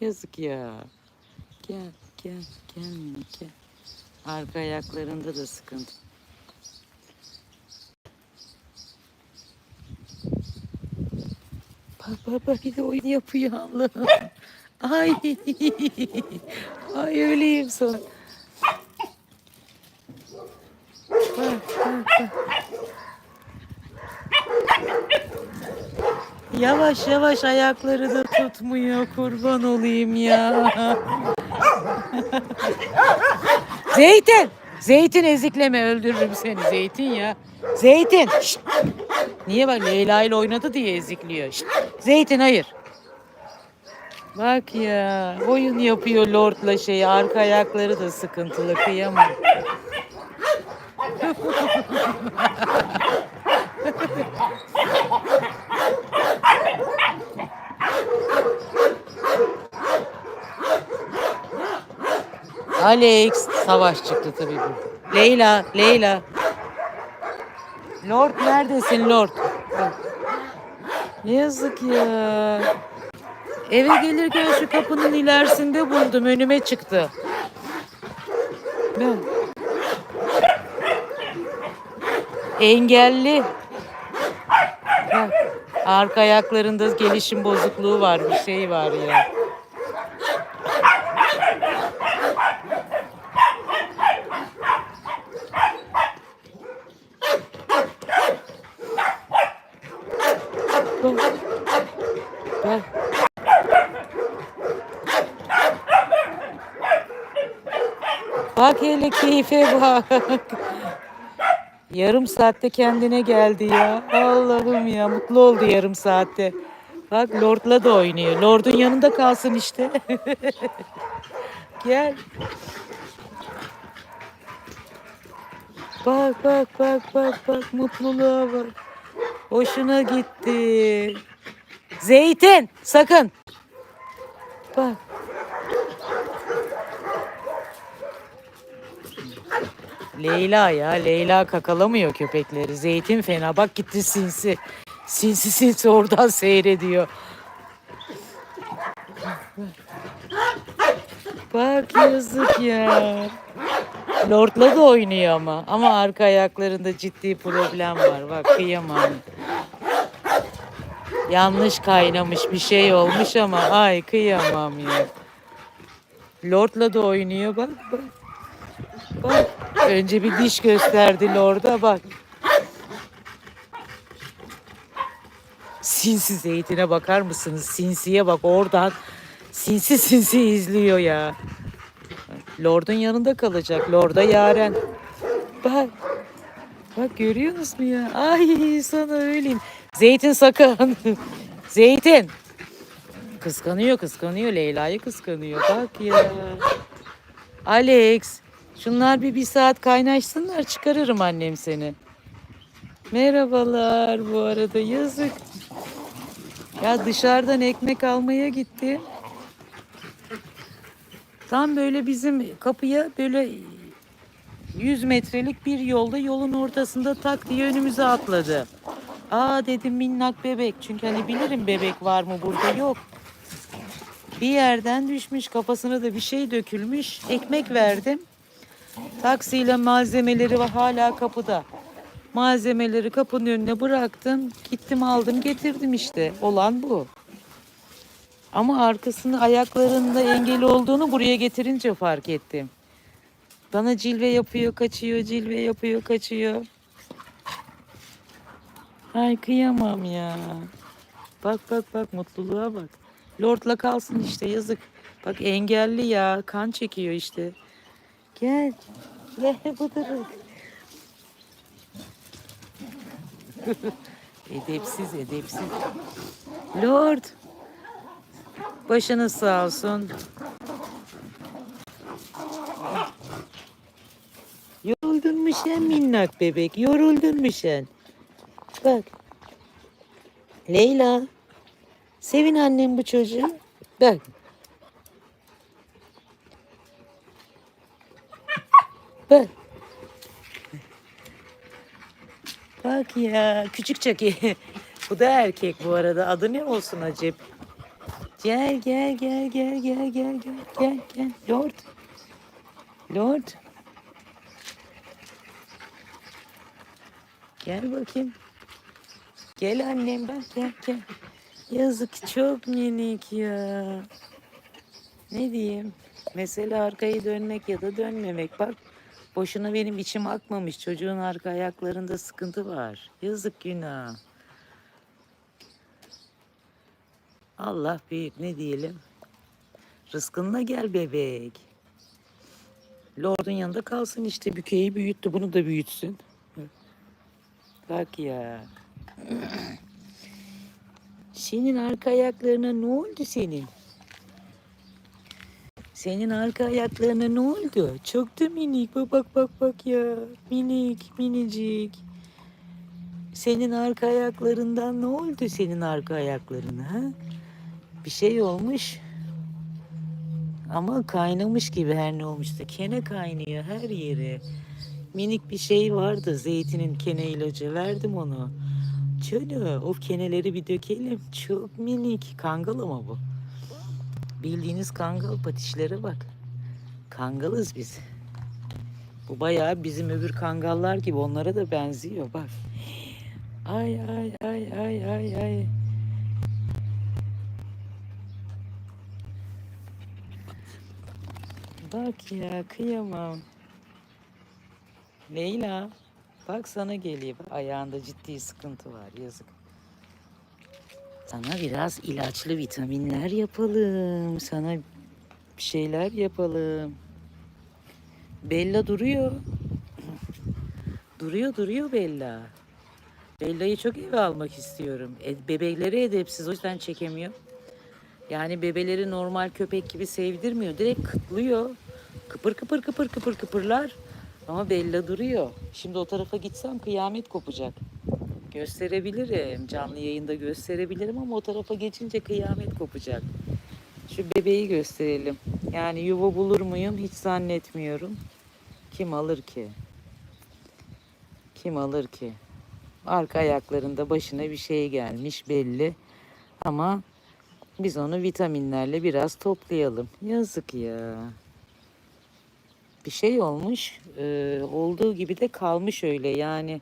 Yazık ya. Gel gel gel minik gel. Arka ayaklarında da sıkıntı. Bak bak bir de oyun yapıyor Allah'ım. Ay. Ay öyleyim sana. Bak bak bak. Yavaş yavaş ayakları da tutmuyor kurban olayım ya. Zeytin! Zeytin ezikleme öldürürüm seni Zeytin ya. Zeytin! şşt! Niye bak Leyla ile oynadı diye ezikliyor. Şşt! Zeytin hayır. Bak ya oyun yapıyor Lord'la şey arka ayakları da sıkıntılı kıyamam. Alex savaş çıktı tabii bu. Leyla, Leyla. Lord neredesin Lord? Bak. Yazık ya. Eve gelirken şu kapının ilerisinde buldum. Önüme çıktı. Ben. Engelli. Bak, arka ayaklarında gelişim bozukluğu var. Bir şey var ya. Bak hele keyfe bak. Yarım saatte kendine geldi ya. Allah'ım ya mutlu oldu yarım saatte. Bak Lord'la da oynuyor. Lord'un yanında kalsın işte. Gel. Bak bak bak bak bak mutluluğa bak. Hoşuna gitti. Zeytin sakın. Bak. Leyla ya. Leyla kakalamıyor köpekleri. Zeytin fena. Bak gitti sinsi. Sinsi sinsi oradan seyrediyor. Bak yazık ya. Lord'la da oynuyor ama. Ama arka ayaklarında ciddi problem var. Bak kıyamam. Yanlış kaynamış bir şey olmuş ama ay kıyamam ya. Lord'la da oynuyor bak bak. Bak. Önce bir diş gösterdi Lord'a bak. Sinsi zeytine bakar mısınız? Sinsiye bak oradan. Sinsi sinsi izliyor ya. Lord'un yanında kalacak. Lord'a yaren. Bak. Bak görüyorsunuz mu ya? Ay sana öyleyim. Zeytin sakın. Zeytin. Kıskanıyor kıskanıyor. Leyla'yı kıskanıyor. Bak ya. Alex. Şunlar bir bir saat kaynaşsınlar çıkarırım annem seni. Merhabalar bu arada yazık. Ya dışarıdan ekmek almaya gitti. Tam böyle bizim kapıya böyle 100 metrelik bir yolda yolun ortasında tak diye önümüze atladı. Aa dedim minnak bebek. Çünkü hani bilirim bebek var mı burada yok. Bir yerden düşmüş kafasına da bir şey dökülmüş. Ekmek verdim. Taksiyle malzemeleri var hala kapıda. Malzemeleri kapının önüne bıraktım. Gittim aldım getirdim işte. Olan bu. Ama arkasında ayaklarında engel olduğunu buraya getirince fark ettim. Bana cilve yapıyor, kaçıyor, cilve yapıyor, kaçıyor. Ay kıyamam ya. Bak bak bak mutluluğa bak. Lord'la kalsın işte yazık. Bak engelli ya kan çekiyor işte. Gel. Gel bıdırık. edepsiz edepsiz. Lord. Başınız sağ olsun. Yoruldun mu sen minnak bebek? Yoruldun mu sen? Bak. Leyla. Sevin annem bu çocuğu. Bak. Bak. Bak ya küçük çaki. bu da erkek bu arada. Adı ne olsun acep? Gel gel gel gel gel gel gel gel gel Lord. Lord. Gel bakayım. Gel annem bak gel gel. Yazık çok minik ya. Ne diyeyim? Mesela arkayı dönmek ya da dönmemek. Bak boşuna benim içim akmamış. Çocuğun arka ayaklarında sıkıntı var. Yazık günah. Allah büyük ne diyelim. Rızkınla gel bebek. Lord'un yanında kalsın işte. Bükeyi büyüttü. Bunu da büyütsün. Bak ya. Senin arka ayaklarına ne oldu senin? Senin arka ayaklarına ne oldu? Çok da minik. Bak bak bak bak ya. Minik, minicik. Senin arka ayaklarından ne oldu senin arka ayaklarına? Bir şey olmuş. Ama kaynamış gibi her ne olmuşsa. Kene kaynıyor her yeri. Minik bir şey vardı. Zeytinin kene ilacı. Verdim onu. Şöyle o keneleri bir dökelim. Çok minik. Kangal ama bu. Bildiğiniz kangal patişlere bak. Kangalız biz. Bu bayağı bizim öbür kangallar gibi onlara da benziyor bak. Ay ay ay ay ay ay. Bak ya kıyamam. Leyla bak sana geliyor. Ayağında ciddi sıkıntı var yazık. Sana biraz ilaçlı vitaminler yapalım. Sana bir şeyler yapalım. Bella duruyor. Duruyor duruyor Bella. Bella'yı çok eve almak istiyorum. E, bebekleri edepsiz o yüzden çekemiyor. Yani bebeleri normal köpek gibi sevdirmiyor. Direkt kıtlıyor. Kıpır kıpır kıpır kıpır kıpırlar. Ama Bella duruyor. Şimdi o tarafa gitsem kıyamet kopacak. Gösterebilirim. Canlı yayında gösterebilirim ama o tarafa geçince kıyamet kopacak. Şu bebeği gösterelim. Yani yuva bulur muyum hiç zannetmiyorum. Kim alır ki? Kim alır ki? Arka ayaklarında başına bir şey gelmiş belli. Ama biz onu vitaminlerle biraz toplayalım. Yazık ya. Bir şey olmuş. e, olduğu gibi de kalmış öyle. Yani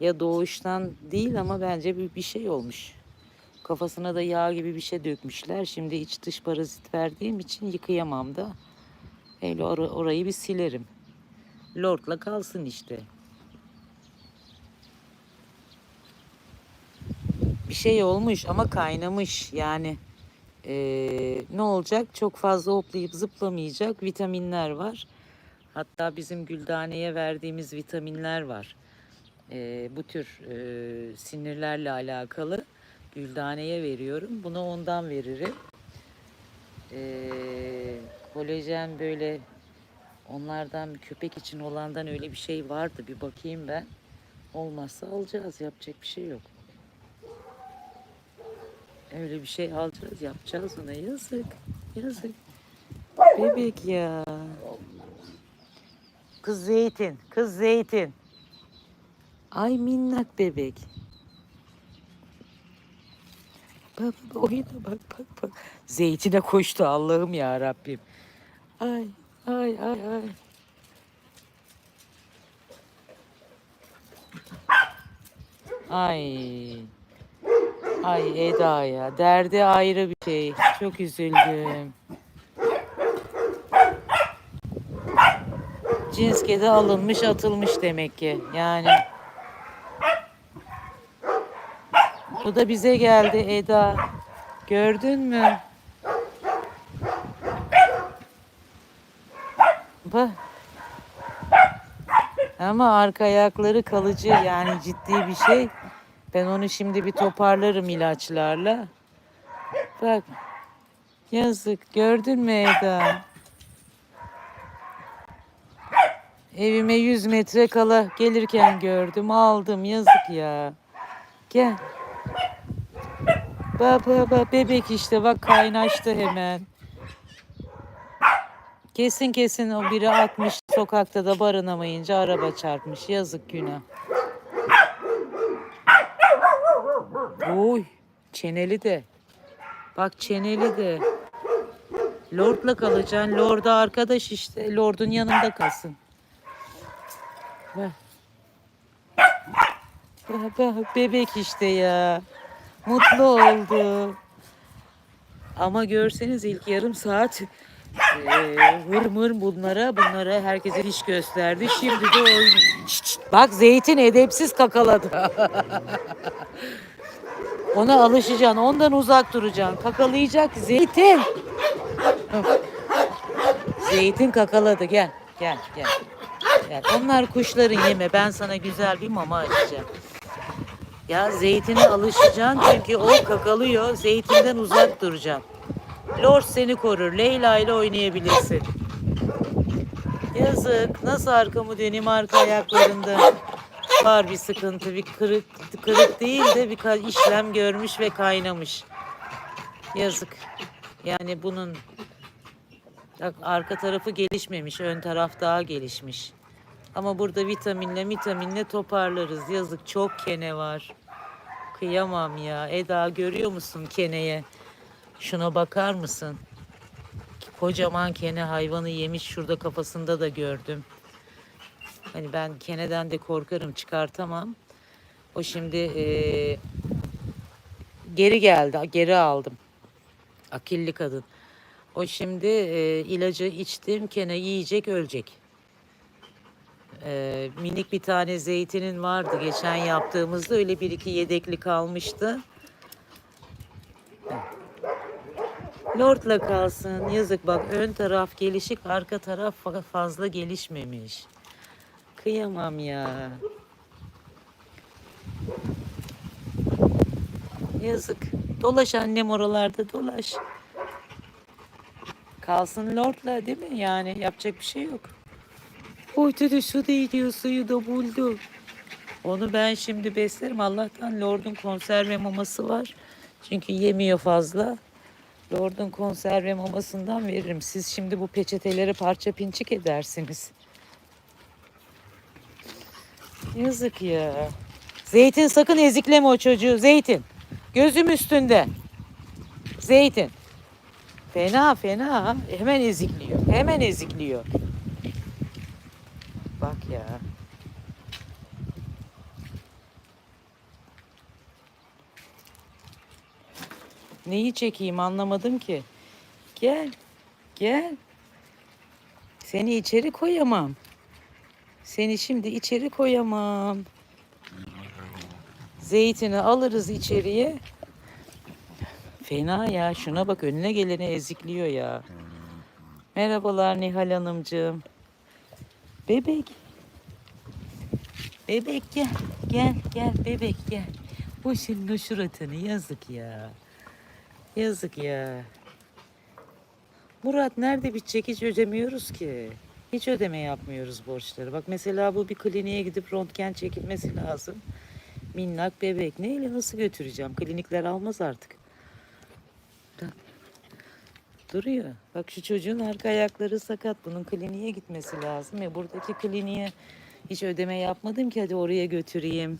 ya doğuştan değil ama bence bir, bir şey olmuş. Kafasına da yağ gibi bir şey dökmüşler. Şimdi iç dış parazit verdiğim için yıkayamam da. Öyle or- orayı bir silerim. Lord'la kalsın işte. Bir şey olmuş ama kaynamış. Yani eee, ne olacak? Çok fazla hoplayıp zıplamayacak. Vitaminler var. Hatta bizim Güldane'ye verdiğimiz vitaminler var. Eee, bu tür eee, sinirlerle alakalı Güldane'ye veriyorum. Bunu ondan veririm. Eee kolajen böyle onlardan köpek için olandan öyle bir şey vardı. Bir bakayım ben. Olmazsa alacağız. Yapacak bir şey yok. Öyle bir şey alacağız. Yapacağız ona. Yazık. Yazık. Bebek ya. Kız zeytin. Kız zeytin. Ay minnak bebek. Bak bak oyuna bak bak bak. Zeytine koştu Allah'ım ya Rabbim. Ay ay ay ay. Ay. Ay Eda ya. Derdi ayrı bir şey. Çok üzüldüm. Cins kedi alınmış atılmış demek ki. Yani. Bu da bize geldi Eda. Gördün mü? Bak. Ama arka ayakları kalıcı yani ciddi bir şey. Ben onu şimdi bir toparlarım ilaçlarla. Bak. Yazık. Gördün mü Eda? Evime 100 metre kala gelirken gördüm. Aldım. Yazık ya. Gel. Bak bak bebek işte bak kaynaştı hemen. Kesin kesin o biri atmış sokakta da barınamayınca araba çarpmış. Yazık günah. Oy çeneli de. Bak çeneli de. Lord'la kalacaksın. Lord'a arkadaş işte. Lord'un yanında kalsın. Bak, bak, bebek işte ya. Mutlu oldu. Ama görseniz ilk yarım saat hır mır bunlara bunlara herkese iş gösterdi. Şimdi de oyun. Bak zeytin edepsiz kakaladı. Ona alışacaksın. Ondan uzak duracaksın. Kakalayacak zeytin. Zeytin kakaladı. Gel. Gel. Gel. Gel. Onlar kuşların yeme. Ben sana güzel bir mama açacağım. Ya zeytine alışacaksın çünkü o kakalıyor. Zeytinden uzak duracaksın. Lord seni korur. Leyla ile oynayabilirsin. Yazık. Nasıl arkamı döneyim arka ayaklarında. Var bir sıkıntı. Bir kırık, kırık değil de bir işlem görmüş ve kaynamış. Yazık. Yani bunun arka tarafı gelişmemiş. Ön taraf daha gelişmiş. Ama burada vitaminle vitaminle toparlarız. Yazık çok kene var. Kıyamam ya. Eda görüyor musun keneye? Şuna bakar mısın? Kocaman kene hayvanı yemiş. Şurada kafasında da gördüm. Hani ben keneden de korkarım çıkartamam. O şimdi eee, geri geldi. Geri aldım. Akilli kadın. O şimdi eee, ilacı içtim. Kene yiyecek ölecek. Eee, minik bir tane zeytinin vardı geçen yaptığımızda öyle bir iki yedekli kalmıştı. Lord'la kalsın. Yazık bak ön taraf gelişik, arka taraf fa- fazla gelişmemiş. Kıyamam ya. Yazık. Dolaş annem oralarda dolaş. Kalsın Lord'la değil mi? Yani yapacak bir şey yok. Dedi su değiyor suyu da buldu. Onu ben şimdi beslerim. Allah'tan Lord'un konserve maması var. Çünkü yemiyor fazla. Lord'un konserve mamasından veririm. Siz şimdi bu peçeteleri parça pinçik edersiniz. Yazık ya. Zeytin sakın ezikleme o çocuğu. Zeytin. Gözüm üstünde. Zeytin. Fena fena. Hemen ezikliyor. Hemen ezikliyor. Bak ya. Neyi çekeyim anlamadım ki. Gel. Gel. Seni içeri koyamam. Seni şimdi içeri koyamam. Zeytini alırız içeriye. Fena ya. Şuna bak önüne geleni ezikliyor ya. Merhabalar Nihal Hanımcığım. Bebek. Bebek gel. Gel gel bebek gel. Senin o suratını yazık ya. Yazık ya. Murat nerede bitecek hiç ödemiyoruz ki. Hiç ödeme yapmıyoruz borçları. Bak mesela bu bir kliniğe gidip röntgen çekilmesi lazım. Minnak bebek. Neyle nasıl götüreceğim? Klinikler almaz artık. Bak. Duruyor. Bak şu çocuğun arka ayakları sakat. Bunun kliniğe gitmesi lazım. Ya buradaki kliniğe hiç ödeme yapmadım ki hadi oraya götüreyim.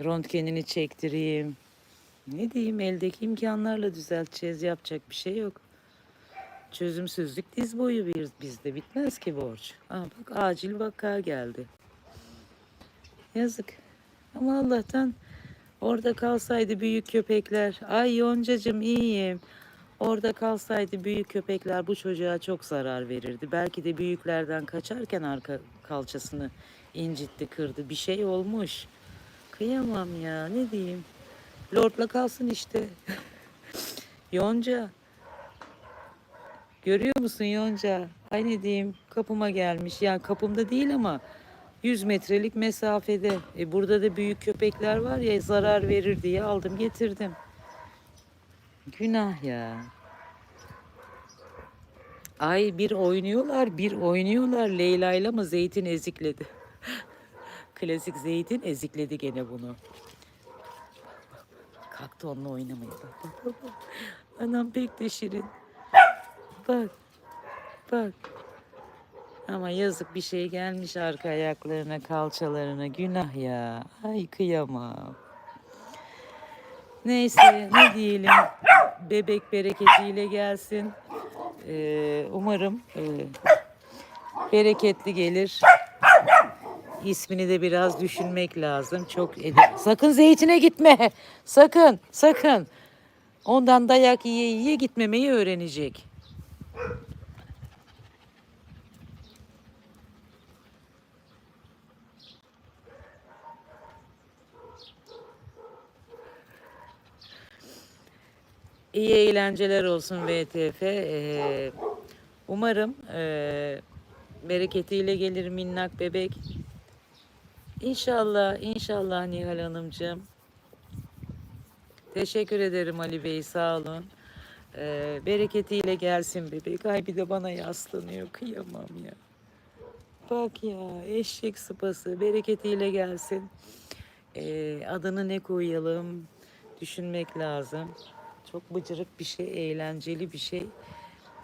Röntgenini çektireyim. Ne diyeyim eldeki imkanlarla düzelteceğiz. Yapacak bir şey yok. Çözümsüzlük diz boyu bir bizde bitmez ki borç. Aa, bak acil vaka geldi. Yazık. Ama Allah'tan orada kalsaydı büyük köpekler. Ay Yoncacığım iyiyim. Orada kalsaydı büyük köpekler bu çocuğa çok zarar verirdi. Belki de büyüklerden kaçarken arka kalçasını incitti, kırdı. Bir şey olmuş. Kıyamam ya ne diyeyim. Lord'la kalsın işte. Yonca. Görüyor musun Yonca? Ay ne diyeyim kapıma gelmiş. Yani kapımda değil ama 100 metrelik mesafede. E burada da büyük köpekler var ya zarar verir diye aldım getirdim. Günah ya. Ay bir oynuyorlar bir oynuyorlar Leyla'yla mı Zeytin ezikledi. Klasik Zeytin ezikledi gene bunu. Kalktı onunla bak. Anam pek de şirin. Bak. Bak. Ama yazık bir şey gelmiş arka ayaklarına, kalçalarına. Günah ya. Ay kıyamam. Neyse ne diyelim. bebek bereketiyle gelsin. Ee, umarım e, bereketli gelir. İsmini de biraz düşünmek lazım. Çok ede- sakın zeytine gitme. Sakın, sakın. Ondan dayak yiye yiye gitmemeyi öğrenecek. İyi eğlenceler olsun VTF. Ee, umarım ee, bereketiyle gelir minnak bebek. İnşallah, inşallah Nihal Hanımcığım. Teşekkür ederim Ali Bey, sağ olun. Ee, bereketiyle gelsin bebek. Ay bir de bana yaslanıyor, kıyamam ya. Bak ya, eşek sıpası, bereketiyle gelsin. Ee, adını ne koyalım? Düşünmek lazım. Çok bıcırık bir şey, eğlenceli bir şey.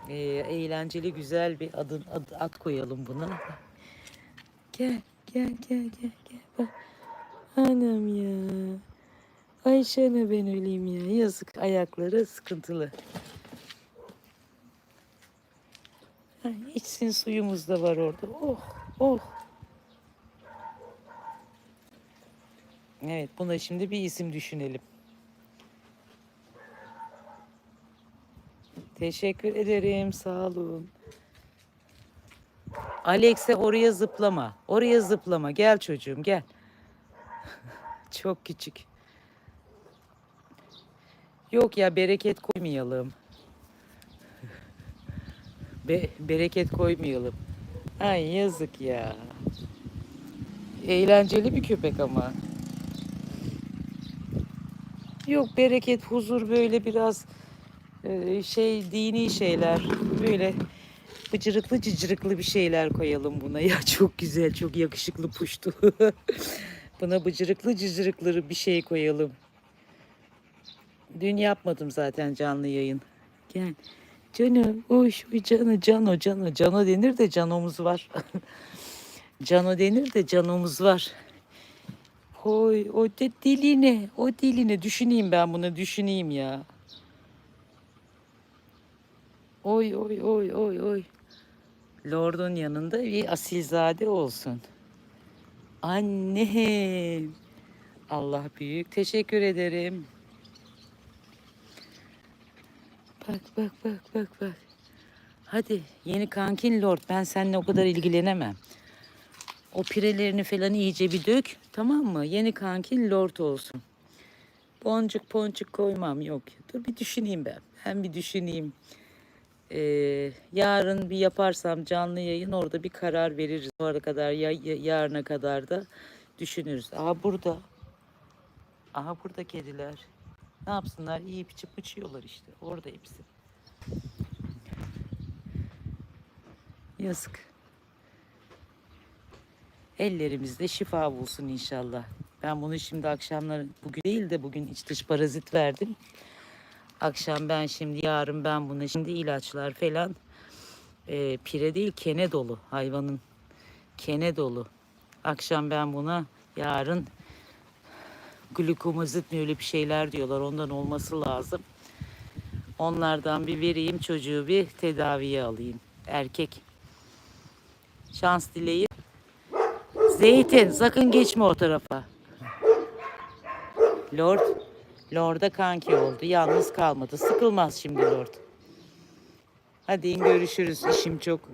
Ee, eğlenceli, güzel bir adın ad, ad koyalım buna. Gel, gel, gel, gel, gel. Bak. Anam ya. Ayşe'ne ben öleyim ya. Yazık ayakları sıkıntılı. Ay, içsin suyumuz da var orada. Oh, oh. Evet, buna şimdi bir isim düşünelim. Teşekkür ederim, sağ olun. Alex'e oraya zıplama. Oraya zıplama. Gel çocuğum, gel. Çok küçük. Yok ya bereket koymayalım. Be bereket koymayalım. Ay yazık ya. Eğlenceli bir köpek ama. Yok bereket, huzur böyle biraz şey dini şeyler böyle bıcırıklı cıcırıklı bir şeyler koyalım buna. Ya çok güzel, çok yakışıklı puştu. buna bıcırıklı cıcırıklı bir şey koyalım. Dün yapmadım zaten canlı yayın. Gel. Canım, hoş, oy canı, cano, cano. Cano denir de canomuz var. cano denir de canomuz var. Oy, o de diline, o diline. Düşüneyim ben bunu, düşüneyim ya. Oy, oy, oy, oy, oy. Lord'un yanında bir asilzade olsun. Annem. Allah büyük. Teşekkür ederim. Bak bak bak bak bak. Hadi yeni kankin Lord ben seninle o kadar ilgilenemem. O pirelerini falan iyice bir dök tamam mı? Yeni kankin Lord olsun. Boncuk poncuk koymam yok. Dur bir düşüneyim ben. Ben bir düşüneyim. Ee, yarın bir yaparsam canlı yayın orada bir karar veririz. Ara kadar ya, ya- yarına kadar da düşünürüz. Aha burada. Aha burada kediler. Ne yapsınlar? Yiyip içip uçuyorlar işte. Orada hepsi. Yazık. Ellerimizde şifa bulsun inşallah. Ben bunu şimdi akşamları bugün değil de bugün iç dış parazit verdim. Akşam ben şimdi yarın ben buna şimdi ilaçlar falan e, pire değil kene dolu hayvanın kene dolu. Akşam ben buna yarın glukomozit mi öyle bir şeyler diyorlar. Ondan olması lazım. Onlardan bir vereyim çocuğu bir tedaviye alayım. Erkek. Şans dileği. Zeytin sakın geçme o tarafa. Lord. Lord'a kanki oldu. Yalnız kalmadı. Sıkılmaz şimdi Lord. Hadi görüşürüz. İşim çok.